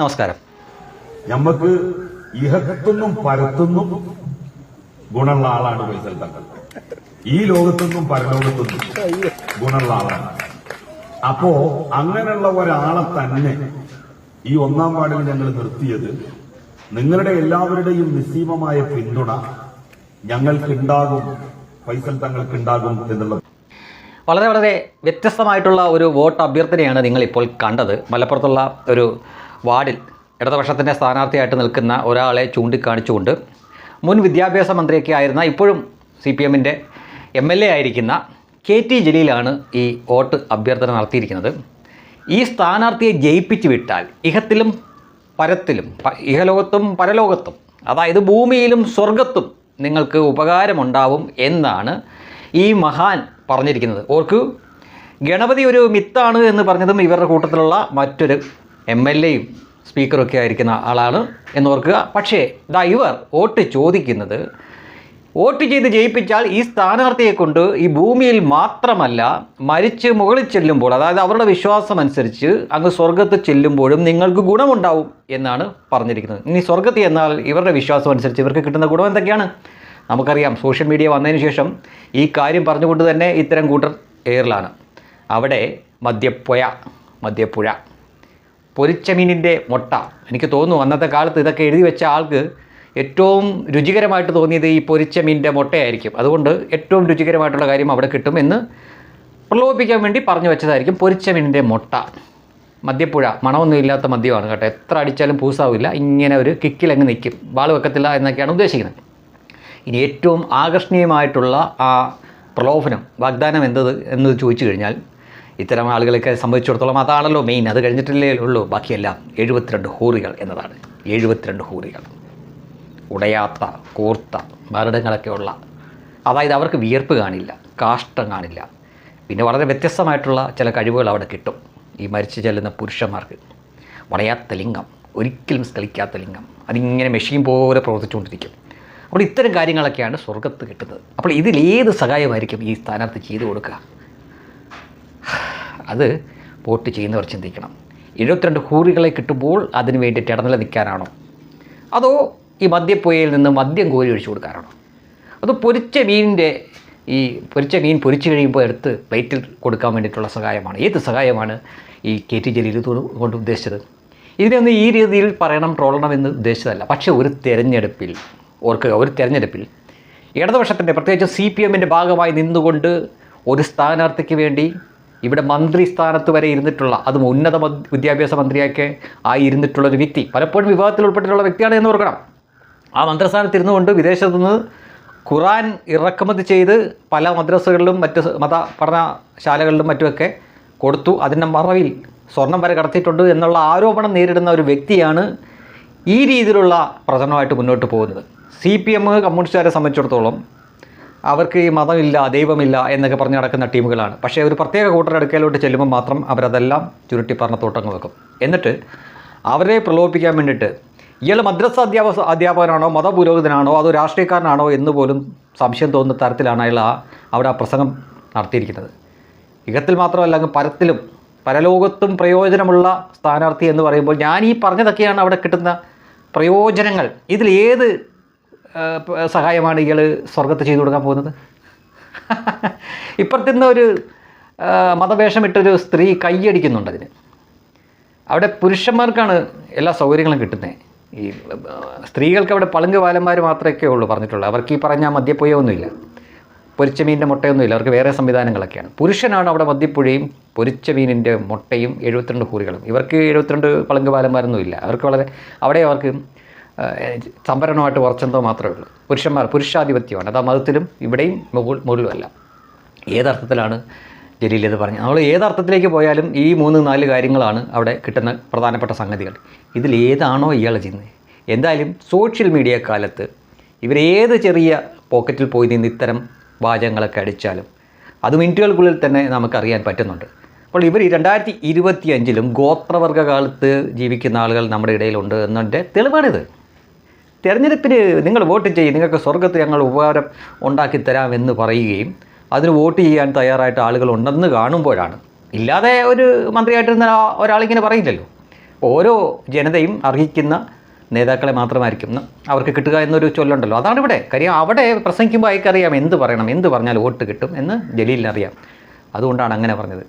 നമസ്കാരം. നമുക്ക് ഇഹത്തുനിന്നും പരത്തുനിന്നും ഗുണമുള്ള ആളാണ് ഫൈസൽ തങ്ങൾ ഈ ലോകത്തുനിന്നും പരലോകത്തുനിന്നും ഗുണമുള്ള ആളാണ്. അപ്പോ അങ്ങനെയുള്ള ഒരാളെ തന്നെ ഈ ഒന്നാം വാർഡിൽ ഞങ്ങൾ നിർത്തിയത് നിങ്ങളുടെ എല്ലാവരുടെയും നിസ്സീമമായ പിന്തുണ ഞങ്ങൾക്കുണ്ടാകും ഫൈസൽ തങ്ങൾക്കുണ്ടാകും എന്നുള്ളത്. വളരെ വളരെ വ്യത്യസ്തമായിട്ടുള്ള ഒരു വോട്ട് അഭ്യർത്ഥനയാണ് നിങ്ങളിപ്പോൾ കണ്ടത്. മലപ്പുറത്തുള്ള ഒരു വാർഡിൽ ഇടതുപക്ഷത്തിന്റെ സ്ഥാനാർത്ഥിയായിട്ട് നിൽക്കുന്ന ഒരാളെ ചൂണ്ടിക്കാണിച്ചുകൊണ്ട് മുൻ വിദ്യാഭ്യാസ മന്ത്രിയൊക്കെ ആയിരുന്ന ഇപ്പോഴും സി പി എമ്മിന്റെ എം എൽ എ ആയിരിക്കുന്ന കെ ടി ജലീലാണ് ഈ വോട്ട് അഭ്യർത്ഥന നടത്തിയിരിക്കുന്നത്. ഈ സ്ഥാനാർത്ഥിയെ ജയിപ്പിച്ചു വിട്ടാൽ ഇഹത്തിലും പരത്തിലും ഇഹലോകത്തും പരലോകത്തും അതായത് ഭൂമിയിലും സ്വർഗത്തും നിങ്ങൾക്ക് ഉപകാരമുണ്ടാവും എന്നാണ് ഈ മഹാൻ പറഞ്ഞിരിക്കുന്നത്. ഓർക്ക് ഗണപതി ഒരു മിത്താണ് എന്ന് പറഞ്ഞതും ഇവരുടെ കൂട്ടത്തിലുള്ള മറ്റൊരു എം എൽ എയും സ്പീക്കറൊക്കെ ആയിരിക്കുന്ന ആളാണ് എന്ന് ഓർക്കുക പക്ഷേ ദാ ഇവർ വോട്ട് ചോദിക്കുന്നത്. വോട്ട് ചെയ്ത് ജയിപ്പിച്ചാൽ ഈ സ്ഥാനാർത്ഥിയെ കൊണ്ട് ഈ ഭൂമിയിൽ മാത്രമല്ല മരിച്ച് മുകളിൽ ചെല്ലുമ്പോൾ അതായത് അവരുടെ വിശ്വാസം അനുസരിച്ച് അങ്ങ് സ്വർഗത്ത് ചെല്ലുമ്പോഴും നിങ്ങൾക്ക് ഗുണമുണ്ടാവും എന്നാണ് പറഞ്ഞിരിക്കുന്നത്. ഇനി സ്വർഗത്തിൽ എന്നാൽ ഇവരുടെ വിശ്വാസം അനുസരിച്ച് ഇവർക്ക് കിട്ടുന്ന ഗുണം എന്തൊക്കെയാണ്? നമുക്കറിയാം സോഷ്യൽ മീഡിയ വന്നതിന് ശേഷം ഈ കാര്യം പറഞ്ഞുകൊണ്ട് തന്നെ ഇത്തരം കൂട്ടർ എയറിലാണ്. അവിടെ മദ്യപ്പുഴ മദ്യപ്പുഴ. പൊരിച്ച മീനിന്റെ മുട്ട. എനിക്ക് തോന്നുന്നു അന്നത്തെ കാലത്ത് ഇതൊക്കെ എഴുതി വെച്ച ആൾക്ക് ഏറ്റവും രുചികരമായിട്ട് തോന്നിയത് ഈ പൊരിച്ച മീനിന്റെ മുട്ടയായിരിക്കും. അതുകൊണ്ട് ഏറ്റവും രുചികരമായിട്ടുള്ള കാര്യം അവിടെ കിട്ടും എന്ന് പ്രലോഭിപ്പിക്കാൻ വേണ്ടി പറഞ്ഞു വെച്ചതായിരിക്കും പൊരിച്ച മീനിന്റെ മുട്ട. മദ്യപ്പുഴ. മണമൊന്നും ഇല്ലാത്ത മദ്യമാണ് കേട്ടോ. എത്ര അടിച്ചാലും പൂസാവില്ല. ഇങ്ങനെ ഒരു കിക്കിലങ്ങ് നിൽക്കും. വാൾ വെക്കത്തില്ല എന്നൊക്കെയാണ് ഉദ്ദേശിക്കുന്നത്. ഇനി ഏറ്റവും ആകർഷണീയമായിട്ടുള്ള ആ പ്രലോഭനം വാഗ്ദാനം എന്തത് എന്ന് ചോദിച്ചു കഴിഞ്ഞാൽ ഇത്തരം ആളുകളൊക്കെ സംബന്ധിച്ചിടത്തോളം അതാണല്ലോ മെയിൻ അത് കഴിഞ്ഞിട്ടില്ലേ ഉള്ളൂ. ബാക്കിയെല്ലാം എഴുപത്തിരണ്ട് ഹൂറികൾ എന്നതാണ്. എഴുപത്തിരണ്ട് ഹൂറികൾ. ഉടയാത്ത കൂർത്ത മരടങ്ങളൊക്കെ ഉള്ള അതായത് അവർക്ക് വിയർപ്പ് കാണില്ല കാഷ്ടം കാണില്ല. പിന്നെ വളരെ വ്യത്യസ്തമായിട്ടുള്ള ചില കഴിവുകൾ അവിടെ കിട്ടും. ഈ മരിച്ചു ചെല്ലുന്ന പുരുഷന്മാർക്ക്. വളയാത്ത ലിംഗം ഒരിക്കലും സ്കളിക്കാത്ത ലിംഗം. അതിങ്ങനെ മെഷീൻ പോലെ പ്രവർത്തിച്ചുകൊണ്ടിരിക്കും. അപ്പോൾ ഇത്തരം കാര്യങ്ങളൊക്കെയാണ് സ്വർഗത്ത് കിട്ടുന്നത്. അപ്പോൾ ഇതിലേത് സഹായമായിരിക്കും ഈ സ്ഥാനാർത്ഥി ചെയ്തു കൊടുക്കുക? അത് വോട്ട് ചെയ്യുന്നവർ ചിന്തിക്കണം. എഴുപത്തിരണ്ട് ഹൂറികളെ കിട്ടുമ്പോൾ അതിന് വേണ്ടിയിട്ട് ഇടനില നിൽക്കാനാണോ? അതോ ഈ മദ്യപ്പുയയിൽ നിന്ന് മദ്യം കോരി ഒഴിച്ചു കൊടുക്കാനാണോ? അത് പൊരിച്ച മീനിന്റെ ഈ പൊരിച്ച മീൻ പൊരിച്ചു കഴിയുമ്പോൾ എടുത്ത് പ്ലേറ്റിൽ കൊടുക്കാൻ വേണ്ടിയിട്ടുള്ള സഹായമാണ്? ഏത് സഹായമാണ് ഈ കെ ടി ജലീൽ കൊണ്ട് ഉദ്ദേശിച്ചത്? ഇതിനൊന്നും ഈ രീതിയിൽ പറയണം ട്രോളണം എന്ന് ഉദ്ദേശിച്ചതല്ല. പക്ഷേ ഒരു തിരഞ്ഞെടുപ്പിൽ ഓർക്കുക ഒരു തിരഞ്ഞെടുപ്പിൽ ഇടതുപക്ഷത്തിന്റെ പ്രത്യേകിച്ച് സി പി എമ്മിന്റെ ഭാഗമായി നിന്നുകൊണ്ട് ഒരു സ്ഥാനാർത്ഥിക്ക് വേണ്ടി ഇവിടെ മന്ത്രി സ്ഥാനത്ത് വരെ ഇരുന്നിട്ടുള്ള അതും ഉന്നത വിദ്യാഭ്യാസ മന്ത്രിയൊക്കെ ആയി ഇരുന്നിട്ടുള്ള ഒരു വ്യക്തി പലപ്പോഴും വിവാഹത്തിൽ ഉൾപ്പെട്ടിട്ടുള്ള വ്യക്തിയാണ് എന്ന് ഓർക്കണം. ആ മന്ത്രിസ്ഥാനത്ത് ഇരുന്നുകൊണ്ട് വിദേശത്തു നിന്ന് ഖുറാൻ ഇറക്കുമതി ചെയ്ത് പല മദ്രസകളിലും മറ്റ് മത പഠനശാലകളിലും മറ്റുമൊക്കെ കൊടുത്തു. അതിന്റെ മറവിൽ സ്വർണം വരെ കടത്തിയിട്ടുണ്ട് എന്നുള്ള ആരോപണം നേരിടുന്ന ഒരു വ്യക്തിയാണ് ഈ രീതിയിലുള്ള പ്രചരണമായിട്ട് മുന്നോട്ട് പോകുന്നത്. സി പി എം കമ്മ്യൂണിസ്റ്റുകാരെ സംബന്ധിച്ചിടത്തോളം അവർക്ക് ഈ മതമില്ല ദൈവമില്ല എന്നൊക്കെ പറഞ്ഞ് നടക്കുന്ന ടീമുകളാണ്. പക്ഷേ ഒരു പ്രത്യേക കൂട്ടരുടെ അടുക്കലോട്ട് ചെല്ലുമ്പോൾ മാത്രം അവരതെല്ലാം ചുരുട്ടി പറഞ്ഞ തോട്ടങ്ങൾ വെക്കും. എന്നിട്ട് അവരെ പ്രലോഭിപ്പിക്കാൻ വേണ്ടിയിട്ട് ഇയാൾ മദ്രസ അധ്യാപക അധ്യാപകനാണോ മതപുരോഹിതനാണോ അതോ രാഷ്ട്രീയക്കാരനാണോ എന്ന് പോലും സംശയം തോന്നുന്ന തരത്തിലാണ് അയാൾ ആ അവിടെ ആ പ്രസംഗം നടത്തിയിരിക്കുന്നത്. ഇകത്തിൽ മാത്രമല്ല അങ്ങ് പരത്തിലും പരലോകത്തും പ്രയോജനമുള്ള സ്ഥാനാർത്ഥി എന്ന് പറയുമ്പോൾ ഞാൻ ഈ പറഞ്ഞതൊക്കെയാണ് അവിടെ കിട്ടുന്ന പ്രയോജനങ്ങൾ. ഇതിൽ ഏത് സഹായമാണ് ഇയാൾ സ്വർഗത്ത് ചെയ്തു കൊടുക്കാൻ പോകുന്നത്. ഇപ്പുറത്തുനിന്ന് ഒരു മതവേഷമിട്ടൊരു സ്ത്രീ കൈയടിക്കുന്നുണ്ട് അതിന്. അവിടെ പുരുഷന്മാർക്കാണ് എല്ലാ സൗകര്യങ്ങളും കിട്ടുന്നത് ഈ സ്ത്രീകൾക്ക് അവിടെ പളുങ്ക് വാലന്മാർ മാത്രമേ ഉള്ളൂ പറഞ്ഞിട്ടുള്ളൂ. അവർക്ക് ഈ പറഞ്ഞ മദ്യപ്പുഴയൊന്നുമില്ല. പൊരിച്ച മീനിന്റെ മുട്ടയൊന്നുമില്ല. അവർക്ക് വേറെ സംവിധാനങ്ങളൊക്കെയാണ്. പുരുഷനാണ് അവിടെ മദ്യപ്പുഴയും പൊരിച്ച മീനിന്റെ മുട്ടയും എഴുപത്തിരണ്ട് കൂറികളും ഇവർക്ക് എഴുപത്തിരണ്ട് പളുങ്ക് വാലന്മാരൊന്നുമില്ല അവർക്ക് വളരെ അവിടെ അവർക്ക് ആ, സംഭരണമായിട്ട് കുറച്ചെന്തോ മാത്രമേ ഉള്ളൂ. പുരുഷന്മാർ പുരുഷാധിപത്യമാണ്. അത് ആ മതത്തിലും ഇവിടെയും മുകൾ മുകളിലുമല്ല. ഏതർത്ഥത്തിലാണ് ജലീൽ ഇത് പറഞ്ഞത്? നമ്മൾ ഏതർത്ഥത്തിലേക്ക് പോയാലും ഈ മൂന്ന് നാല് കാര്യങ്ങളാണ് അവിടെ കിട്ടുന്ന പ്രധാനപ്പെട്ട സംഗതികൾ. ഇതിൽ ഏതാണോ ഇയാൾ ചെയ്യുന്നത്? എന്തായാലും സോഷ്യൽ മീഡിയ കാലത്ത് ഇവരേത് ചെറിയ പോക്കറ്റിൽ പോയി നിന്ന് ഇത്തരം വാചകങ്ങളൊക്കെ അടിച്ചാലും അത് മിനിറ്റുകൾക്കുള്ളിൽ തന്നെ നമുക്കറിയാൻ പറ്റുന്നുണ്ട്. അപ്പോൾ ഇവർ രണ്ടായിരത്തി ഇരുപത്തി അഞ്ചിലും ഗോത്രവർഗ കാലത്ത് ജീവിക്കുന്ന ആളുകൾ നമ്മുടെ ഇടയിലുണ്ട് എന്നതിന്റെ തെളിവാണിത്. തെരഞ്ഞെടുപ്പിന് നിങ്ങൾ വോട്ട് ചെയ്യും നിങ്ങൾക്ക് സ്വർഗത്ത് ഞങ്ങൾ ഉപകാരം ഉണ്ടാക്കി തരാമെന്ന് പറയുകയും അതിന് വോട്ട് ചെയ്യാൻ തയ്യാറായിട്ട് ആളുകൾ ഉണ്ടെന്ന് കാണുമ്പോഴാണ്. ഇല്ലാതെ ഒരു മന്ത്രിയായിട്ടിരുന്ന ഒരാളിങ്ങനെ പറയില്ലല്ലോ. ഓരോ ജനതയും അർഹിക്കുന്ന നേതാക്കളെ മാത്രമായിരിക്കും അവർക്ക് കിട്ടുക എന്നൊരു ചൊല്ലുണ്ടല്ലോ. അതാണ് ഇവിടെ. കാര്യം അവിടെ പ്രസംഗിക്കുമ്പോൾ അയക്കറിയാം എന്ത് പറയണം എന്ത് പറഞ്ഞാൽ വോട്ട് കിട്ടും എന്ന് ജലീലിനറിയാം അതുകൊണ്ടാണ് അങ്ങനെ പറഞ്ഞത്.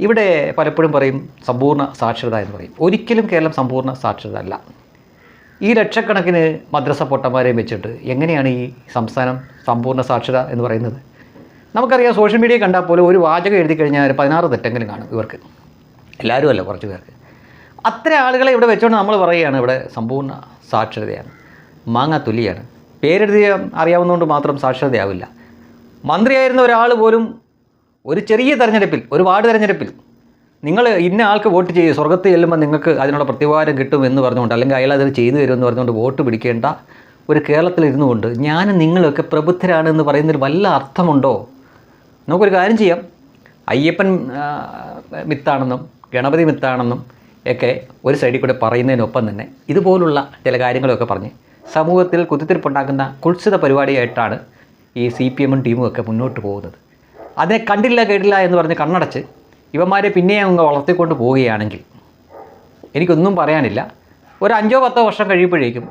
ഇവിടെ പലപ്പോഴും പറയും സമ്പൂർണ സാക്ഷരത എന്ന് പറയും. ഒരിക്കലും കേരളം സമ്പൂർണ സാക്ഷരത അല്ല ഈ ലക്ഷക്കണക്കിന് മദ്രസ പൊട്ടന്മാരെയും വെച്ചിട്ട് എങ്ങനെയാണ് ഈ സംസ്ഥാനം സമ്പൂർണ സാക്ഷരത എന്ന് പറയുന്നത്? നമുക്കറിയാം സോഷ്യൽ മീഡിയ കണ്ടാൽ പോലും ഒരു വാചകം എഴുതി കഴിഞ്ഞാൽ ഒരു പതിനാറ് തെറ്റെങ്കിലും കാണും ഇവർക്ക്. എല്ലാവരും അല്ല കുറച്ച് പേർക്ക്. അത്ര ആളുകളെ ഇവിടെ വെച്ചുകൊണ്ട് നമ്മൾ പറയുകയാണ് ഇവിടെ സമ്പൂർണ സാക്ഷരതയാണ്. മാങ്ങ തുല്യാണ്. പേരെഴുതിയ അറിയാവുന്നതുകൊണ്ട് മാത്രം സാക്ഷരതയാവില്ല. മന്ത്രിയായിരുന്ന ഒരാൾ പോലും ഒരു ചെറിയ തെരഞ്ഞെടുപ്പിൽ ഒരു വാർഡ് തെരഞ്ഞെടുപ്പിൽ നിങ്ങൾ ഇന്ന ആൾക്ക് വോട്ട് ചെയ്യും സ്വർഗത്ത് ചെല്ലുമ്പോൾ നിങ്ങൾക്ക് അതിനുള്ള പ്രതിവാരം കിട്ടും എന്ന് പറഞ്ഞുകൊണ്ട് അല്ലെങ്കിൽ അയാൾ അതിൽ ചെയ്തു തരുമെന്ന് പറഞ്ഞുകൊണ്ട് വോട്ട് പിടിക്കേണ്ട ഒരു കേരളത്തിൽ ഇരുന്നു കൊണ്ട് ഞാനും നിങ്ങളൊക്കെ പ്രബുദ്ധരാണെന്ന് പറയുന്നതിൽ വല്ല അർത്ഥമുണ്ടോ? നമുക്കൊരു കാര്യം ചെയ്യാം. അയ്യപ്പൻ മിത്താണെന്നും ഗണപതി മിത്താണെന്നും ഒക്കെ ഒരു സൈഡിൽ കൂടെ പറയുന്നതിനൊപ്പം തന്നെ ഇതുപോലുള്ള ചില കാര്യങ്ങളൊക്കെ പറഞ്ഞ് സമൂഹത്തിൽ കുത്തിത്തിരിപ്പുണ്ടാക്കുന്ന കുത്സിത പരിപാടിയായിട്ടാണ് ഈ സി പി എമ്മും ടീമും ഒക്കെ മുന്നോട്ട് പോകുന്നത്. അതിനെ കണ്ടില്ല കേട്ടില്ല എന്ന് പറഞ്ഞ് കണ്ണടച്ച് ഇവന്മാരെ പിന്നെയും അങ്ങ് വളർത്തിക്കൊണ്ട് പോവുകയാണെങ്കിൽ എനിക്കൊന്നും പറയാനില്ല. ഒരു അഞ്ചോ പത്തോ വർഷം കഴിയുമ്പോഴേക്കും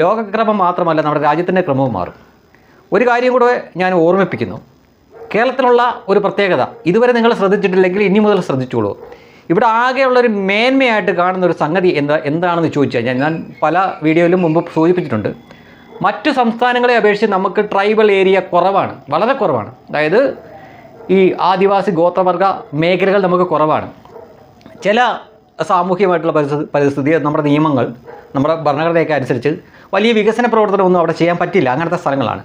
ലോകക്രമം മാത്രമല്ല നമ്മുടെ രാജ്യത്തിന്റെ ക്രമവും മാറും. ഒരു കാര്യം കൂടെ ഞാൻ ഓർമ്മിപ്പിക്കുന്നു. കേരളത്തിലുള്ള ഒരു പ്രത്യേകത ഇതുവരെ നിങ്ങൾ ശ്രദ്ധിച്ചിട്ടില്ലെങ്കിൽ ഇനി മുതൽ ശ്രദ്ധിച്ചോളൂ. ഇവിടെ ആകെയുള്ളൊരു മേന്മയായിട്ട് കാണുന്ന ഒരു സംഗതി എന്താ എന്താണെന്ന് ചോദിച്ചാൽ കഴിഞ്ഞാൽ ഞാൻ പല വീഡിയോയിലും മുമ്പ് സൂചിപ്പിച്ചിട്ടുണ്ട്. മറ്റു സംസ്ഥാനങ്ങളെ അപേക്ഷിച്ച് നമുക്ക് ട്രൈബൽ ഏരിയ കുറവാണ് വളരെ കുറവാണ്. അതായത് ഈ ആദിവാസി ഗോത്രവർഗ മേഖലകൾ നമുക്ക് കുറവാണ്. ചില സാമൂഹികമായിട്ടുള്ള പരിസ്ഥിതി പരിസ്ഥിതി നമ്മുടെ നിയമങ്ങൾ നമ്മുടെ ഭരണഘടനയൊക്കെ അനുസരിച്ച് വലിയ വികസന പ്രവർത്തനമൊന്നും അവിടെ ചെയ്യാൻ പറ്റില്ല. അങ്ങനത്തെ സ്ഥലങ്ങളാണ്.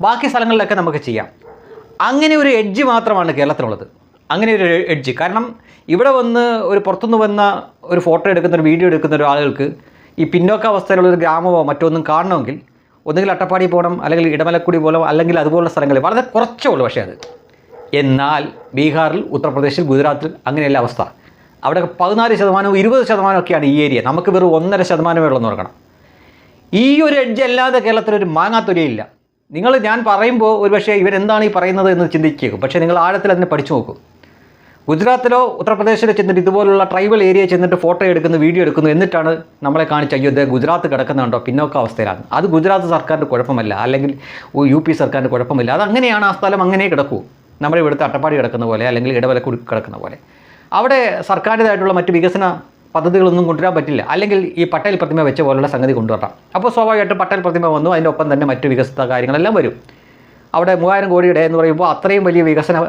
ബാക്കി സ്ഥലങ്ങളിലൊക്കെ നമുക്ക് ചെയ്യാം. അങ്ങനെ ഒരു എഡ്ജ് മാത്രമാണ് കേരളത്തിലുള്ളത്. അങ്ങനെ ഒരു എഡ്ജ് കാരണം ഇവിടെ വന്ന് ഒരു പുറത്തുനിന്ന് വന്ന ഒരു ഫോട്ടോ എടുക്കുന്ന ഒരു വീഡിയോ എടുക്കുന്ന ഒരു ആളുകൾക്ക് ഈ പിന്നോക്ക അവസ്ഥയിലുള്ള ഒരു ഗ്രാമമോ മറ്റൊന്നും കാണണമെങ്കിൽ ഒന്നുകിൽ അട്ടപ്പാടി പോകണം അല്ലെങ്കിൽ ഇടമലക്കുടി പോകണം അല്ലെങ്കിൽ അതുപോലുള്ള സ്ഥലങ്ങളിൽ. വളരെ കുറച്ചേ ഉള്ളൂ പക്ഷേ അത്. എന്നാൽ ബീഹാറിൽ ഉത്തർപ്രദേശിൽ ഗുജറാത്തിൽ അങ്ങനെയല്ല അവസ്ഥ. അവിടെ പതിനാല് ശതമാനവും ഇരുപത് ശതമാനമൊക്കെയാണ് ഈ ഏരിയ. നമുക്ക് വെറും ഒന്നര ശതമാനമേ ഉള്ളൂ എന്ന് ഓർക്കണം. ഈ ഒരു എഡ്ജ് അല്ലാതെ കേരളത്തിലൊരു മാങ്ങാത്തൊലിയില്ല നിങ്ങൾ ഞാൻ പറയുമ്പോൾ ഒരുപക്ഷേ ഇവരെന്താണ് ഈ പറയുന്നത് എന്ന് ചിന്തിക്കും പക്ഷേ നിങ്ങൾ ആഴത്തിൽ അതിനെ പഠിച്ചു നോക്കും. ഗുജറാത്തിലോ ഉത്തർപ്രദേശിലോ ചെന്നിട്ട് ഇതുപോലുള്ള ട്രൈബൽ ഏരിയ ചെന്നിട്ട് ഫോട്ടോ എടുക്കുന്നു വീഡിയോ എടുക്കുന്നു എന്നിട്ടാണ് നമ്മളെ കാണിച്ച അയ്യോ ഇത് ഗുജറാത്ത് കിടക്കുന്നുണ്ടോ പിന്നോക്ക അവസ്ഥയിലാണ്. അത് ഗുജറാത്ത് സർക്കാരിന്റെ കുഴപ്പമല്ല. അല്ലെങ്കിൽ യു പി സർക്കാരിന്റെ കുഴപ്പമില്ല. അത് അങ്ങനെയാണ് ആ സ്ഥലം അങ്ങനെ കിടക്കൂ. നമ്മുടെ ഇവിടുത്തെ അട്ടപ്പാടി കിടക്കുന്ന പോലെ അല്ലെങ്കിൽ ഇടവലക്കുടി കിടക്കുന്ന പോലെ. അവിടെ സർക്കാരിന്റെതായിട്ടുള്ള മറ്റ് വികസന പദ്ധതികളൊന്നും കൊണ്ടുവരാൻ പറ്റില്ല. അല്ലെങ്കിൽ ഈ പട്ടേൽ പ്രതിമ വെച്ച പോലുള്ള സംഗതി കൊണ്ടുവരാം അപ്പോൾ സ്വാഭാവികമായിട്ടും പട്ടേൽ പ്രതിമ വന്നു അതിന്റെ ഒപ്പം തന്നെ മറ്റ് വികസിത കാര്യങ്ങളെല്ലാം വരും. അവിടെ മൂവായിരം കോടിയുടെ എന്ന് പറയുമ്പോൾ അത്രയും വലിയ വികസന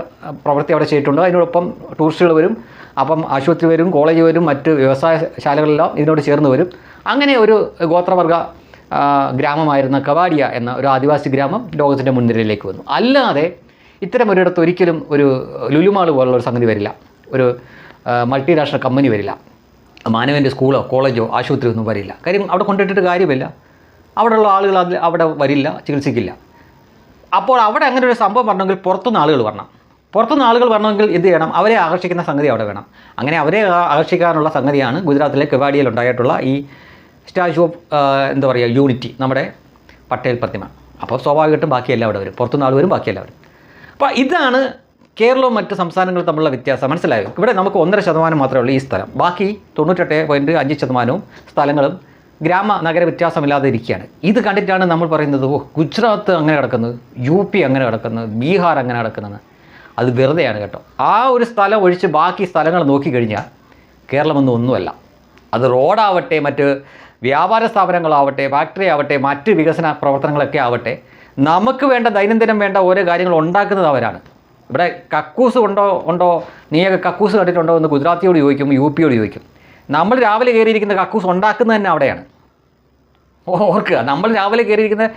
പ്രവൃത്തി അവിടെ ചെയ്തിട്ടുണ്ട്. അതിനോടൊപ്പം ടൂറിസ്റ്റുകൾ വരും അപ്പം ആശുപത്രി വരും കോളേജ് വരും മറ്റ് വ്യവസായ ശാലകളെല്ലാം ഇതിനോട് ചേർന്ന് വരും. അങ്ങനെ ഒരു ഗോത്രവർഗ ഗ്രാമമായിരുന്ന കവാഡിയ എന്ന ഒരു ആദിവാസി ഗ്രാമം ലോകത്തിന്റെ മുൻനിരയിലേക്ക് വന്നു. അല്ലാതെ ഇത്തരം ഒരിടത്ത് ഒരിക്കലും ഒരു ലുലുമാൾ പോലുള്ള ഒരു സംഗതി വരില്ല. ഒരു മൾട്ടിനാഷണൽ കമ്പനി വരില്ല. മാനവന്റെ സ്കൂളോ കോളേജോ ആശുപത്രി ഒന്നും വരില്ല. കാര്യം അവിടെ കൊണ്ടിട്ടിട്ട് കാര്യമില്ല. അവിടെയുള്ള ആളുകൾ അതിൽ അവിടെ വരില്ല ചികിത്സിക്കില്ല. അപ്പോൾ അവിടെ അങ്ങനെ ഒരു സംഭവം പറഞ്ഞെങ്കിൽ പുറത്തുനിന്ന് ആളുകൾ വരണം. പുറത്തുനിന്ന് ആളുകൾ വരണമെങ്കിൽ എന്ത് ചെയ്യണം? അവരെ ആകർഷിക്കുന്ന സംഗതി അവിടെ വേണം. അങ്ങനെ അവരെ ആകർഷിക്കാനുള്ള സംഗതിയാണ് ഗുജറാത്തിലെ കെവാഡിയയിൽ ഉണ്ടായിട്ടുള്ള ഈ സ്റ്റാച്യു ഓഫ് എന്താ പറയുക യൂണിറ്റി നമ്മുടെ പട്ടേൽ പ്രതിമ. അപ്പോൾ സ്വാഭാവികമായിട്ടും ബാക്കിയെല്ലാം അവിടെ വരും. പുറത്തുനിന്ന് ആൾ വരും ബാക്കിയെല്ലാം വരും. അപ്പോൾ ഇതാണ് കേരളവും മറ്റ് സംസ്ഥാനങ്ങളും തമ്മിലുള്ള വ്യത്യാസം. മനസ്സിലായോ? ഇവിടെ നമുക്ക് ഒന്നര ശതമാനം മാത്രമേ ഉള്ളൂ ഈ സ്ഥലം. ബാക്കി തൊണ്ണൂറ്റെട്ട് പോയിന്റ് അഞ്ച് ശതമാനവും സ്ഥലങ്ങളും ഗ്രാമ നഗര വ്യത്യാസമില്ലാതെ ഇരിക്കുകയാണ്. ഇത് കണ്ടിട്ടാണ് നമ്മൾ പറയുന്നത് ഓ ഗുജറാത്ത് അങ്ങനെ കിടക്കുന്നത് യു പി അങ്ങനെ കിടക്കുന്നത് ബീഹാർ അങ്ങനെ കിടക്കുന്നത്. അത് വെറുതെയാണ് കേട്ടോ. ആ ഒരു സ്ഥലം ഒഴിച്ച് ബാക്കി സ്ഥലങ്ങൾ നോക്കിക്കഴിഞ്ഞാൽ കേരളമൊന്നും ഒന്നുമല്ല. അത് റോഡാവട്ടെ മറ്റ് വ്യാപാര സ്ഥാപനങ്ങളാവട്ടെ ഫാക്ടറി ആവട്ടെ മറ്റ് വികസന പ്രവർത്തനങ്ങളൊക്കെ ആവട്ടെ നമുക്ക് വേണ്ട ദൈനംദിനം വേണ്ട ഓരോ കാര്യങ്ങൾ ഉണ്ടാക്കുന്നത് അവരാണ്. ഇവിടെ കക്കൂസ് ഉണ്ടോ ഉണ്ടോ? നീയൊക്കെ കക്കൂസ് കണ്ടിട്ടുണ്ടോ എന്ന് ഗുജറാത്തിയോട് ചോദിക്കും യു പിയോട് ചോദിക്കും. നമ്മൾ രാവിലെ കയറിയിരിക്കുന്ന കക്കൂസ് ഉണ്ടാക്കുന്നത് തന്നെ അവിടെയാണ്. ഓർക്കുക നമ്മൾ രാവിലെ കയറിയിരിക്കുന്ന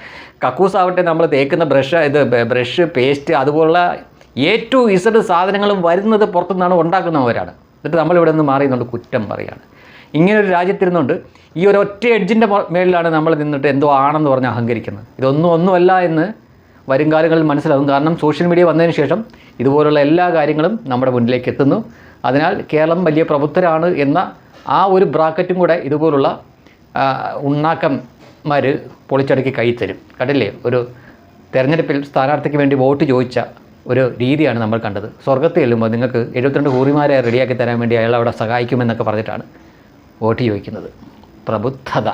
കക്കൂസ് ആവട്ടെ നമ്മൾ തേക്കുന്ന ബ്രഷ് ഇത് ബ്രഷ് പേസ്റ്റ് അതുപോലുള്ള എ ടു ഇസഡ് സാധനങ്ങളും വരുന്നത് പുറത്തുനിന്നാണ് ഉണ്ടാക്കുന്നവരാണ്. എന്നിട്ട് നമ്മളിവിടെ നിന്ന് മാറിയുന്നുണ്ട് കുറ്റം പറയാണ്. ഇങ്ങനെ ഒരു രാജ്യത്തിരുന്നുകൊണ്ട് ഈ ഒരു ഒറ്റ എഡ്ജിന്റെ മേളിലാണ് നമ്മൾ നിന്നിട്ട് എന്തോ ആണെന്ന് പറഞ്ഞ് അഹങ്കരിക്കുന്നത്. ഇതൊന്നും ഒന്നുമല്ല എന്ന് വരും കാലങ്ങളിൽ മനസ്സിലാവും. കാരണം സോഷ്യൽ മീഡിയ വന്നതിന് ശേഷം ഇതുപോലുള്ള എല്ലാ കാര്യങ്ങളും നമ്മുടെ മുന്നിലേക്ക് എത്തുന്നു. അതിനാൽ കേരളം വലിയ പ്രബുദ്ധരാണ് എന്ന ആ ഒരു ബ്രാക്കറ്റും കൂടെ ഇതുപോലുള്ള ഉണ്ണാക്കന്മാർ പൊളിച്ചടക്കി കൈ കണ്ടില്ലേ? ഒരു തെരഞ്ഞെടുപ്പിൽ സ്ഥാനാർത്ഥിക്ക് വേണ്ടി വോട്ട് ചോദിച്ച ഒരു രീതിയാണ് നമ്മൾ കണ്ടത്. സ്വർഗത്തിൽ ചെല്ലുമ്പോൾ നിങ്ങൾക്ക് എഴുപത്തിരണ്ട് കൂറിമാരെ റെഡിയാക്കി തരാൻ വേണ്ടി അയാൾ അവിടെ സഹായിക്കുമെന്നൊക്കെ പറഞ്ഞിട്ടാണ്. വോട്ട് ചോദിക്കുന്നത് പ്രബുദ്ധത.